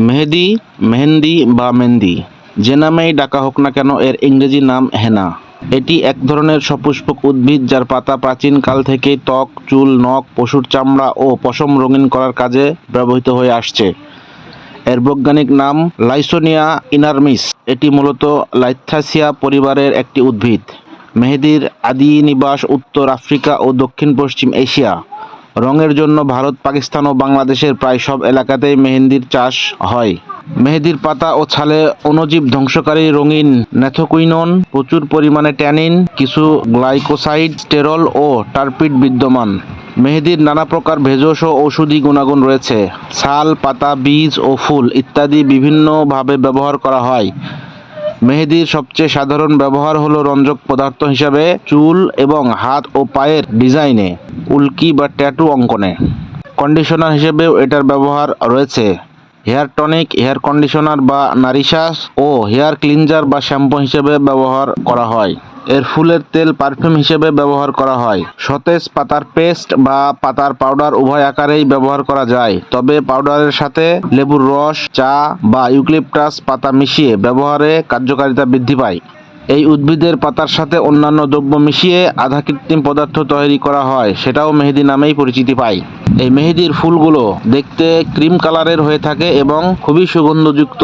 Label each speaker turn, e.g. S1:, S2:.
S1: মেহেদি, মেহেন্দি বা মেহেন্দি। যে নামেই ডাকা হোক না কেন, এর ইংরেজি নাম হেনা। এটি এক ধরনের সপুষ্পক উদ্ভিদ যার পাতা প্রাচীন কাল থেকেই ত্বক, চুল, নখ, পশুর চামড়া ও পশম রঙিন করার কাজে ব্যবহৃত হয়ে আসছে। এর বৈজ্ঞানিক নাম লাইসোনিয়া ইনারমিস। এটি মূলত লাইথাসিয়া পরিবারের একটি উদ্ভিদ। মেহেদির আদি নিবাস উত্তর আফ্রিকা ও দক্ষিণ পশ্চিম এশিয়া। রঙের জন্য ভারত, পাকিস্তান ও বাংলাদেশের প্রায় সব এলাকাতেই মেহেন্দির চাষ হয়। মেহেদির পাতা ও ছালে অণুজীব ধ্বংসকারী রঙিন ন্যাথোকুইনন প্রচুর পরিমাণে ট্যানিন, কিছু গ্লাইকোসাইড, স্টেরল ও টার্পিড বিদ্যমান। মেহেদির নানা প্রকার ভেষজ ও ঔষধি গুণাগুণ রয়েছে। ছাল, পাতা, বীজ ও ফুল ইত্যাদি বিভিন্নভাবে ব্যবহার করা হয়। মেহেদির সবচেয়ে সাধারণ ব্যবহার হলো রঞ্জক পদার্থ হিসাবে চুল এবং হাত ও পায়ের ডিজাইনে উল্কি বা ট্যাটু অঙ্কনে। কন্ডিশনার হিসেবেও এটার ব্যবহার রয়েছে। হেয়ার টনিক, হেয়ার কন্ডিশনার বা নারিশাস ও হেয়ার ক্লিনজার বা শ্যাম্পু হিসেবে ব্যবহার করা হয়। এর ফুলের তেল পারফিউম হিসেবে ব্যবহার করা হয়। সতেজ পাতার পেস্ট বা পাতার পাউডার উভয় আকারেই ব্যবহার করা যায়। তবে পাউডারের সাথে লেবুর রস, চা বা ইউক্লিপটাস পাতা মিশিয়ে ব্যবহারে কার্যকারিতা বৃদ্ধি পায়। এই উদ্ভিদের পাতার সাথে অন্যান্য দ্রব্য মিশিয়ে আধা কৃত্রিম পদার্থ তৈরি করা হয়, সেটাও মেহেদি নামেই পরিচিতি পায়। এই মেহেদির ফুলগুলো দেখতে ক্রিম কালারের হয়ে থাকে এবং খুবই সুগন্ধযুক্ত